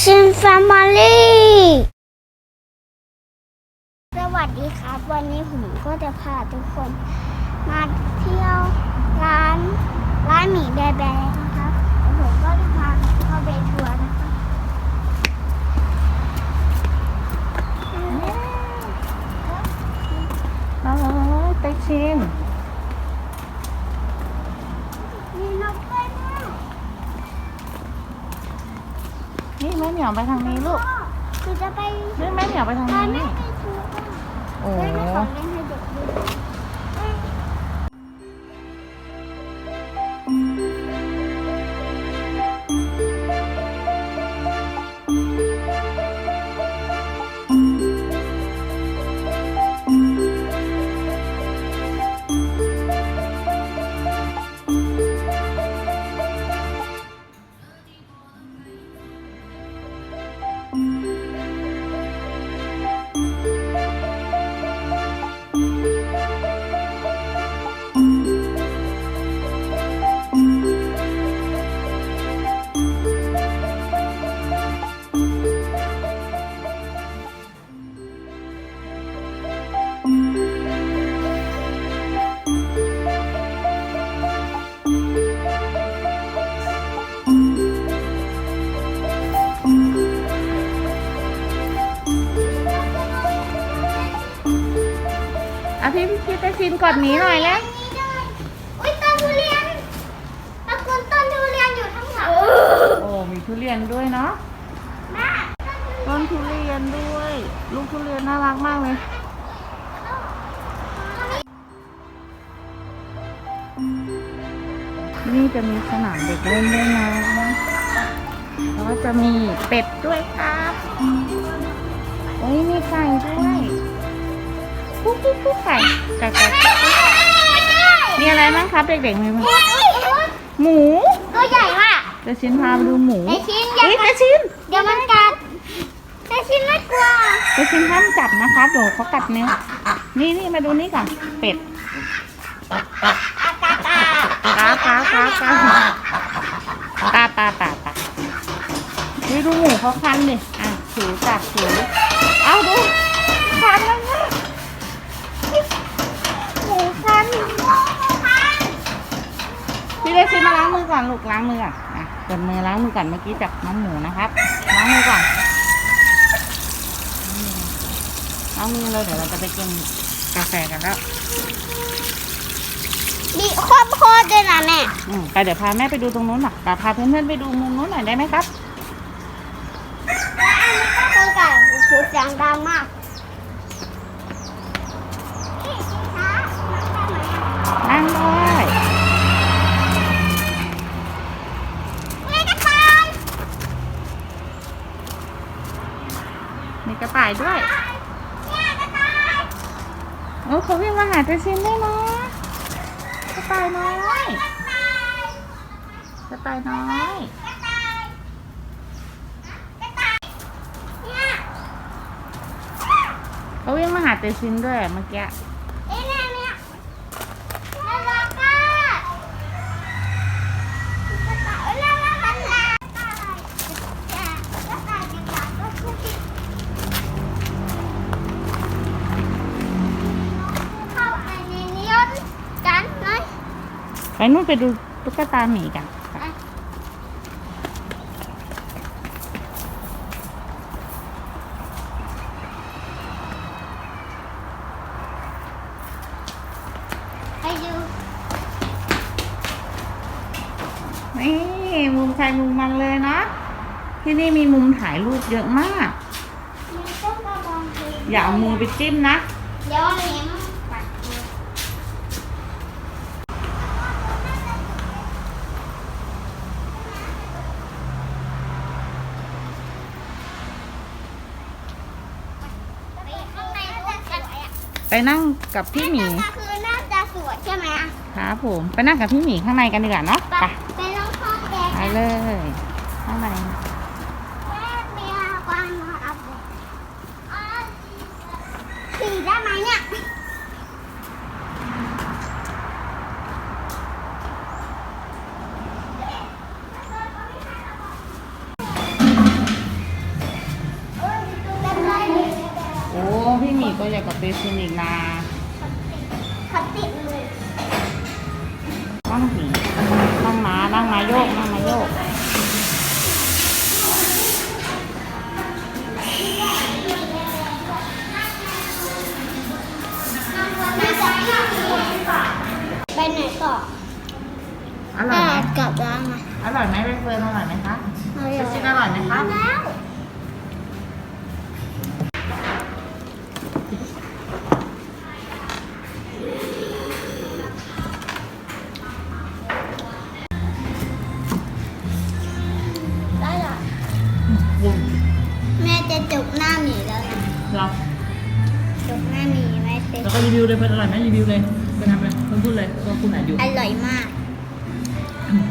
ชินแฟมิลี่สวัสดีครับ วันนี้ผมก็จะพาทุกคน มาเที่ยวร้าน ร้านหมี่แบแบนะครับแล้วผมก็จะพาเข้าไปทัวร์นะครับ น้อยไปชิม มีนกด้วยนะ นี่แม่เหมียวไปทางนี้ลูกคือจะไปนี่แม่เหมียวไปทางพานี้แม่ไปทัวร์บ้างโอ้เล่นของเล่น ก่อนหมีหน่อยแล้ว นี่ด้วยอุ้ยต้นทุเรียนตระกูลต้นทุเรียนอยู่ทั้งหลังโอ้มีทุเรียนด้วยเนาะแม่ต้นทุเรียนต้นทุเรียนด้วย ลูกทุเรียนน่ารักมากเลย นี่จะมีสนามเด็กเล่นด้วยนะแล้วก็จะมีเป็ดด้วยครับโอ้ยมีไก่ด้วย กุ๊กกุ๊กกุ๊กไก่ไก่ไก่กุ๊กกุ๊กมีอะไรบ้างครับเด็กๆมีไหมหมูตัวใหญ่มากเจะชินพาไปดูหมูไอชิ้นอย่าเฮ้ยเจะชินเดี๋ยวมันกัดไอชิ้นไม่กลัวเจะชินห้ามจับนะคะเดี๋ยวเขากัดเนิ้วนี่นี่มาดูนี่ก่อนเป็ดอากาตากาตาตาตาตานี่ดูหมูเขาคันดิอะถือจับถือเอาดูคันแล้วนะหมูคันพี่เลยซื้อ มาล้างมือก่อนลูกล้างมือก่อนอะเปิดมือล้างมือก่อนเมื่อกี้จับน้องหมูนะครับ ล้างมือก่อนล้างมือเลยเดี๋ยวเราจะไปกินกาแฟกันแล้วดีโคตรโคตรเลยนะแม่อืมไปเดี๋ยวพาแม่ไปดูตรงนู้นหน่อยแต่พาเพื่อนๆไปดูมุมนู้นหน่อยได้ไหมครับตัวใหญ่โอ้โหเสียงดังมาก อ้เขาวิ่งมาหาเจชินด้วยนะกระต่ายน้อยกระต่ายน้อยกระต่าเนี่ยเขาวิ่งมาหาเจชินด้วยเมื่อกี้ นู่นไปดูตุ๊กตาหมีกันไปไปดูนี่มุมใครมุมมันเลยเนาะที่นี่มีมุมถ่ายรูปเยอะมากมีต้นกระบองเพชรอย่าเอามือไปจิ้มนะ เดี๋ยวอันนี้มันกัดมือ ไปข้างในก็จะสวยอะ ไปนั่งกับพี่หมีก็คือน่าจะสวยใช่ไหมอะครับผม ไปนั่งกับพี่หมีข้างในกันดีกว่าเนาะไปไปไปลองห้องแดงไปเลย ตัวใหญ่กว่าเปซินอีกนะเขาติดมือนั่งสินั่งมานั่งมาโยกนั่งมาโยกไปไหนต่ออร่อยไหมกลับร้านมาอร่อยไหมใบเฟิร์นอร่อยไหมคะเอาเปอยู่ซินอร่อยไหมคะ แล้ว รีวิวเลยเป็นอร่อยไหมรีวิวเลยเป็นทำเลยคุณพูดเลยว่าคุณไหนอยู่อร่อยมาก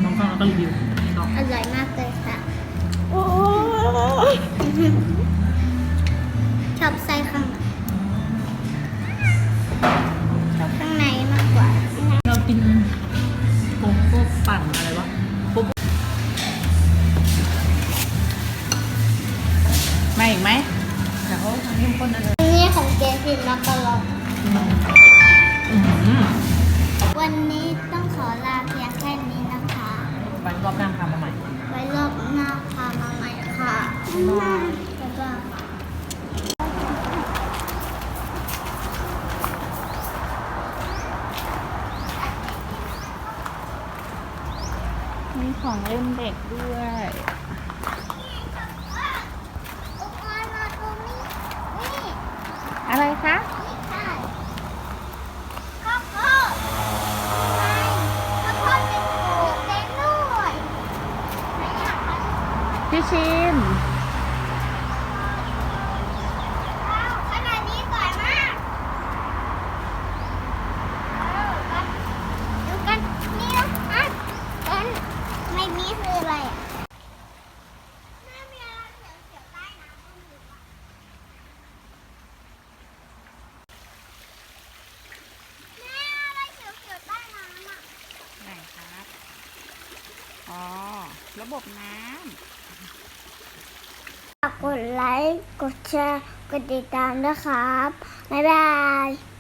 น้องกล้องแล้วก็รีวิวน้องอร่อยมากเลยค่ะชอบไส้ข้าง มีของเล่นเด็กด้วยอุปกรณ์มาตรงนี้นี่อะไรคะนี่ค่ะข้าวโพดข้าวโพดเป็นปลูกเต็มด้วยไหนอยากคะ พี่ชิม ว้าวขนาดนี้สวยมากเออมาดูกันนี่นะอะกันไม่มีคืออะไรอะแม่มีอะไรเขียวๆใต้น้ำก็มีว่ะแม่อะไรเขียวๆใต้น้ำอะ ไหนครับ อ๋อ ระบบน้ำ กดไลค์ กดแชร์ กดติดตามนะครับ บ๊ายบาย